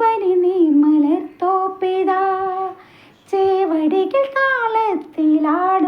പനി നീ മലർത്തോപ്പിതാ. ചേവടികൾ കാലത്തിലാട